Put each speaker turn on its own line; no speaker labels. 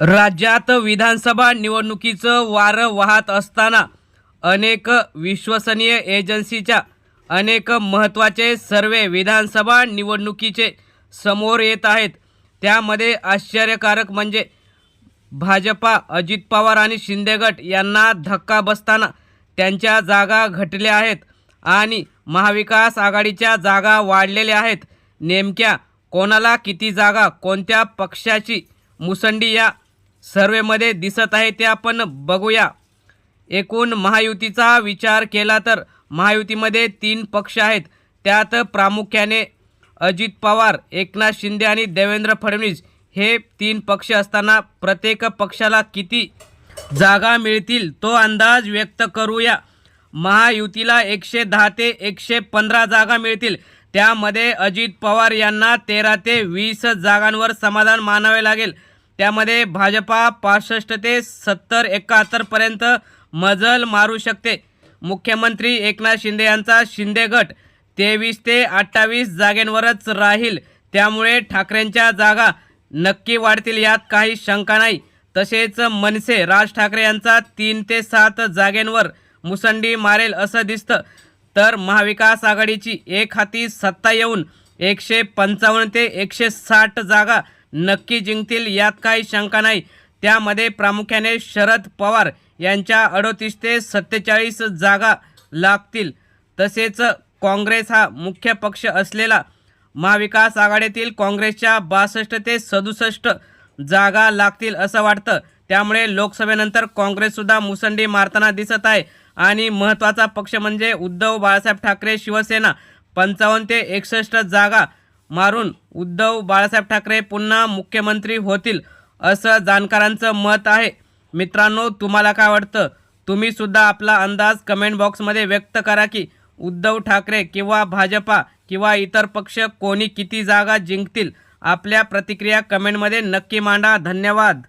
राज्यात विधानसभा निवडणुकीचं वारं वाहत असताना अनेक विश्वसनीय एजन्सीच्या अनेक महत्त्वाचे सर्वे विधानसभा निवडणुकीचे समोर येत आहेत. त्यामध्ये आश्चर्यकारक म्हणजे भाजपा अजित पवार आणि शिंदे गट यांना धक्का बसताना त्यांच्या जागा घटल्या आहेत आणि महाविकास आघाडीच्या जागा वाढलेल्या आहेत. नेमक्या कोणाला किती जागा कोणत्या पक्षाची मुसंडी या सर्वेमध्ये दिसत आहे ते आपण बघूया. एकूण महायुतीचा विचार केला तर महायुतीमध्ये तीन पक्ष आहेत. त्यात प्रामुख्याने अजित पवार एकनाथ शिंदे आणि देवेंद्र फडणवीस. हे तीन पक्ष असताना प्रत्येक पक्षाला किती जागा मिळतील तो अंदाज व्यक्त करूया. महायुतीला एकशे दहा ते एकशे पंधरा जागा मिळतील. त्यामध्ये अजित पवार यांना तेरा ते वीस जागांवर समाधान मानावे लागेल. त्यामध्ये भाजपा पासष्ट ते सत्तर एकाहत्तरपर्यंत मजल मारू शकते. मुख्यमंत्री एकनाथ शिंदे यांचा शिंदे गट तेवीस ते अठ्ठावीस जागेंवरच राहील. त्यामुळे ठाकरेंच्या जागा नक्की वाढतील यात काही शंका नाही. तसेच मनसे राज ठाकरे यांचा तीन ते सात जागेंवर मुसंडी मारेल असं दिसतं. तर महाविकास आघाडीची एक हाती सत्ता येऊन एकशे पंचावन्न ते एकशे साठ जागा नक्की जिंकतील यात काही शंका नाही. त्यामध्ये प्रामुख्याने शरद पवार यांच्या अडोतीस ते सत्तेचाळीस जागा लागतील. तसेच काँग्रेस हा मुख्य पक्ष असलेला महाविकास आघाडीतील काँग्रेसच्या बासष्ट ते सदुसष्ट जागा लागतील असं वाटतं. त्यामुळे लोकसभेनंतर काँग्रेससुद्धा मुसंडी मारताना दिसत आहे. आणि महत्त्वाचा पक्ष म्हणजे उद्धव बाळासाहेब ठाकरे शिवसेना. पंचावन्न ते एकसष्ट जागा मारून उद्धव बाळासाहेब ठाकरे पुन्हा मुख्यमंत्री होतील असं जाणकारांचं मत आहे. मित्रांनो तुम्हाला काय वाटतं? तुम्ही सुद्धा आपला अंदाज कमेंट बॉक्समध्ये व्यक्त करा की उद्धव ठाकरे किंवा भाजपा किंवा इतर पक्ष कोणी किती जागा जिंकतील. आपल्या प्रतिक्रिया कमेंटमध्ये नक्की मांडा. धन्यवाद.